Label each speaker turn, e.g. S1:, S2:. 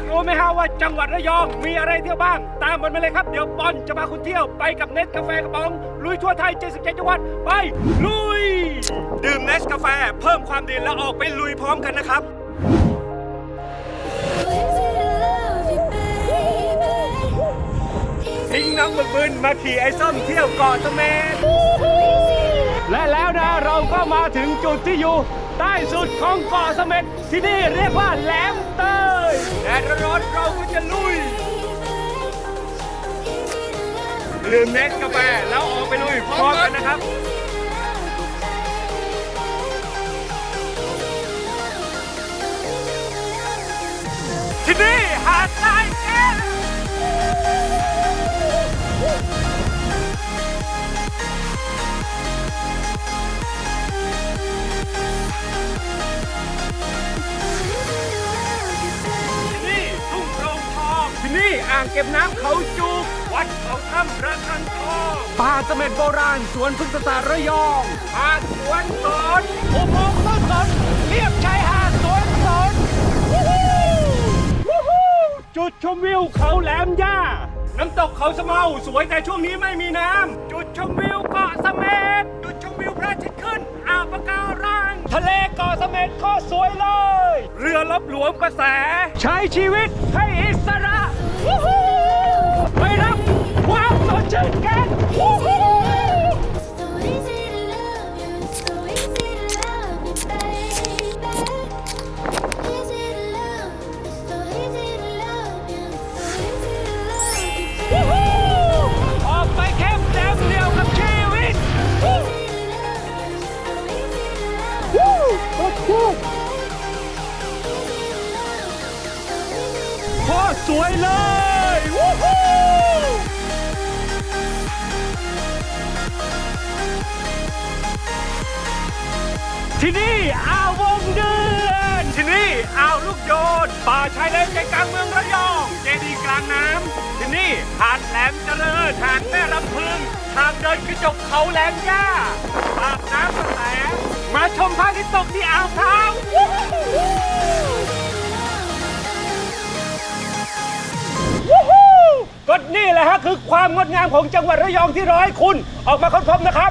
S1: ากรู้ไหมฮะว่าจังหวัดระยองมีอะไรเที่ยวบ้าง ตามมันมาเลยครับ เดี๋ยวบอลจะพาคุณเที่ยวไปกับเน็ตกาแฟกระป๋องลุยทั่วไทย 77 จังหวัด ไปลุย ดื่มเนสกาแฟเพิ่มความดีแล้วออกไปลุยพร้อมกันนะครับ ทิ้งน้องบึกบึนมาขี่ไอ้ส้มเที่ยวเกาะเสม็ด และแล้วนะเราก็มาถึงจุดที่อยู่ ใต้สุดของเกาะเสม็ดที่นี่เรียกว่าแหลมเตยแดดร้อนเราก็จะลุยดื่มเนสกาแฟแล้วออกไปลุยพร้อมกันนะครับที่นี่ อ่างเก็บน้ำเขาจูบวัดเขาถ้ำระคังทองป่าเสม็ดโบราณ สวนพฤกษศาสตร์ระยองหาดสวนสนอุโมงค์ต้นสนเรียบชายหาดสวนสนวู้ฮู้วู้ฮู้จุดชมวิวเขาแหลมย่า น้ำตกเขาสะเมาสวยแต่ช่วงนี้ไม่มีน้ำ จุดชมวิวเกาะเสม็ดจุดชมวิวพระอาทิตย์ขึ้นอ่าวปะการัง ทะเลเกาะเสม็ดโคตรสวยเลย เรือลบหลวงกระแส ใช้ชีวิตให้อิสระ วู้ คตรสวยเลยวู้ฮู้ที่นี่อ่าววงเดือน ที่นี่อ่าวลูกโยน ป่าชายเลนใจกลางเมืองระยอง เจดีย์กลางน้ำ ที่นี่หาดแหลมเจริญหาดแม่ลำพึงทางเดินกระจกเขาแหลมย่าอาบน้ำกระแสมาชมพระอาทิตย์ตกที่อ่าวเท้า นี่แหละฮะคือความงดงามของจังหวัดระยองที่ร้อยคุณออกมาค้นพบนะครับ